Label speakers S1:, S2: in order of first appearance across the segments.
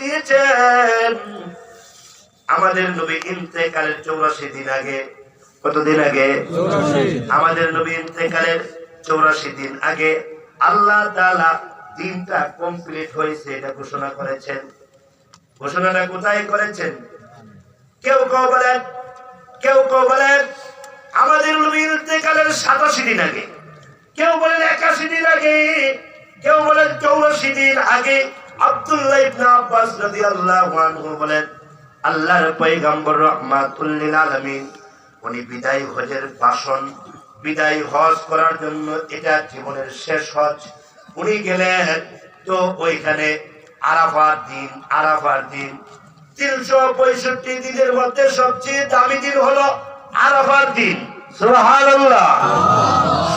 S1: দিয়েছেন। আমাদের নবী ইন্তেকালের চৌরাশি দিন আগে কতদিন আগে? আমাদের নবী ইন্তেকালের চৌরাশি দিন আগে আল্লাহ তাআলা দিনটা কমপ্লিট হয়েছে এটা ঘোষণা করেছেন। ঘোষণাটা কোথায় করেছেন? কেউ কেউ বলেন কেউ কেউ বলেন আমাদের নবী ইন্তেকালের সাতাশি দিন আগে। কেউ বলেন একাশি দিন আগে কেউ বলেন চৌরাশি দিন আগে। আব্দুল্লাহ ইবনে আব্বাস রাদিয়াল্লাহু আনহু বলেন, আল্লাহর পয়গম্বর রহমাতুল লিল আলামিন, উনি বিদায় হজের ভাষণ বিদায় হজ করার জন্য এটা জীবনের শেষ হজ। উনি গেলেন তো ওইখানে আরাফার দিন আরাফার দিন। তিনশো পঁয়ষট্টি দিনের মধ্যে সবচেয়ে দামি দিন হলো আরাফার দিন।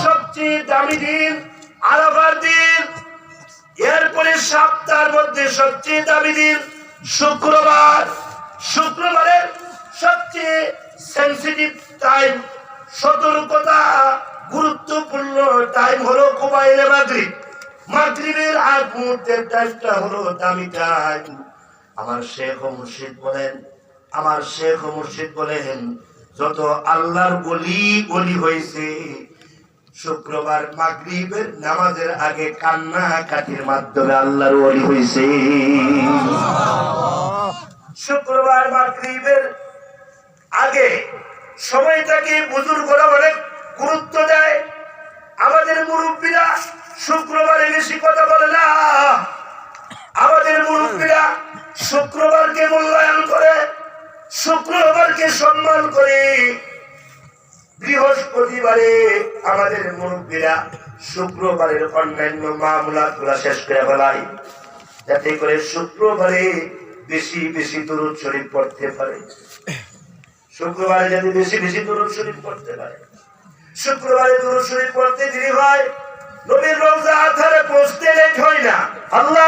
S1: সবচেয়ে দামি দিন আরাফার দিন। এরপরে সপ্তাহের মধ্যে সবচেয়ে দামি দিন শুক্রবার। শুক্রবারের সবচেয়ে সেন্সিটিভ টাইম সতর্কতা, গুরুত্বপূর্ণ টাইম হলো কোবাইলে মাগরিব। মাগরিবের আগ মুহূর্তের টাইমটা হলো দামি টাইম আমার শেখ ও মুর্শিদ বলেন, আমার শেখ ও মুর্শিদ বলেন, যত আল্লাহর গলি গলি হয়েছে শুক্রবার মাগরিবের নামাজের আগে কান্না কাটির মাধ্যমে আল্লাহর ওলি হয়েছে শুক্রবার মাগরিবের আগে সময়টাকে বুজুর্গরা অনেক গুরুত্ব দেয়। আমাদের মুরব্বীরা শুক্রবারে বেশি কথা বলে না। আমাদের মুরব্বীরা শুক্রবারকে মূল্যায়ন করে, শুক্রবারকে সম্মান করে। বৃহস্পতিবারে আমাদের মুরব্বীরা শুক্রবারের অন্যান্য মামলা গুলা শেষ করে ফেলাই যাতে করে শুক্রবারে বেশি বেশি দরুদ শরীফ পড়তে পারে। শুক্রবারে যাতে বেশি বেশি দরুদ শরীফ পড়তে পারে। শুক্রবারে দরুদ শরীফ পড়তে দেরি হয়, নবীর রোজা আধারে পৌঁছতে লেট হয় না। আল্লাহ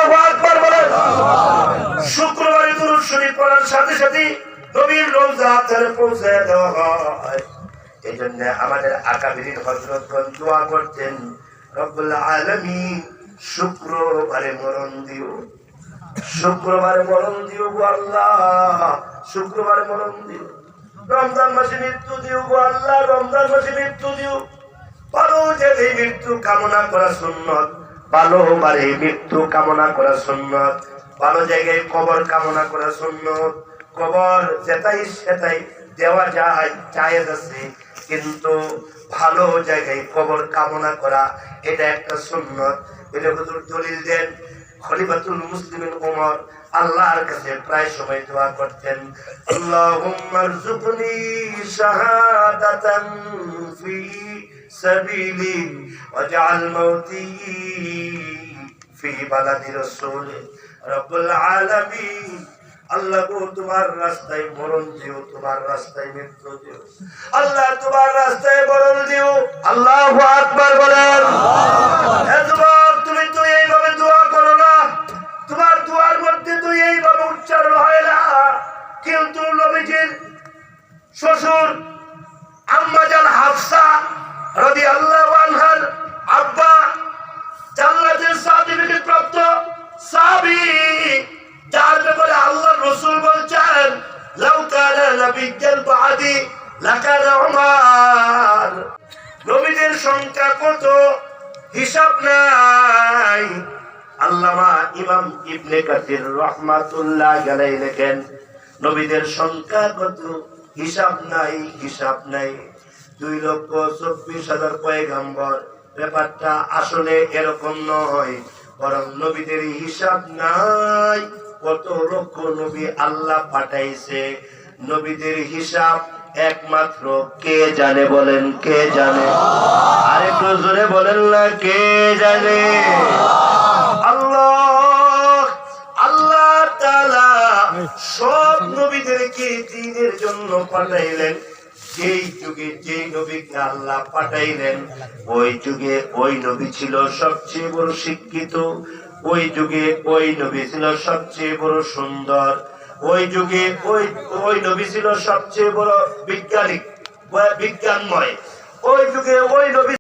S1: বলেন। শুক্রবারে দরুদ শরীফ পড়ার সাথে সাথে নবীর রোজা আধারে পৌঁছে দেওয়া হয়। এই জন্য আমাদের আকাবির হজরতগণ দোয়া করতেন আলামিন শুক্রবারে মরণ দিও। শুক্রবারে মরণ দিও গো আল্লাহ, শুক্রবারে মরণ দিও। রমজান মাসে মৃত্যু দিও গো আল্লাহ, রমজান মাসে মৃত্যু দিও। ভালো জেনে মৃত্যু কামনা করা সুন্নত, ভালো বারে মৃত্যু কামনা করা সুন্নত, ভালো জায়গায় কবর কামনা করা সুন্নত, কবর যেটাই সেটাই দেওয়া যায়, জায়েজ আছে। কিন্তু ভালো জায়গায় কবর কামনা করা, এটা একটা সুন্নত। এটা হুজুর দলিল দেন, খলিফাতুল মুসলিমিন ওমর আল্লাহর কাছে প্রায় সময় দোয়া করতেন, আল্লাহুম্মা রযুকনি শাহাদাতান ফি সাবিলি ওয়াজআল মাউতি ফি বালাদি রাসূল রব্বুল আলামিন। আল্লাহ গো তোমার রাস্তায় মরণ দিও তোমার রাস্তায় মৃত্যু দিও। আল্লাহ তোমার রাস্তায় মরণ দিও। আল্লাহু আকবার বলেন। তুমি তো এইভাবে দোয়া করো না। তোমার দোয়ার মধ্যে তো এইভাবে উচ্চারণ হয় না। কিন্তু নবীজির শ্বশুর আম্মাজান হাফসা রাদিয়াল্লাহু আনহার বাদি লাকানা উমার। নবীদের সংখ্যা কত? হিসাব নাই। আল্লামা ইমাম ইবনে কাসির রহমাতুল্লাহ লেখেন, নবীদের সংখ্যা কত? হিসাব নাই হিসাব নাই। দুই লক্ষ চব্বিশ হাজার পয়গাম্বর। ব্যাপারটা আসলে এরকম নয়, বরং নবীদের হিসাব নাই। কত লক্ষ নবী আল্লাহ পাঠাইছে। নবীদের হিসাব একমাত্র কে জানে বলেন, কে জানে? আরেকটু জোরে বলেন না, কে জানে? আল্লাহ আল্লাহ সব নবীদেরকে দিনের জন্য পাঠাইলেন? যেই যুগে যেই নবীকে আল্লাহ পাঠাইলেন, ওই যুগে ওই নবী ছিল সবচেয়ে বড় শিক্ষিত, ওই যুগে ওই নবী ছিল সবচেয়ে বড় সুন্দর। ওই যুগে ওই ওই নবী ছিল সবচেয়ে বড় বিজ্ঞানী বিজ্ঞানময়। ওই যুগে ওই নবী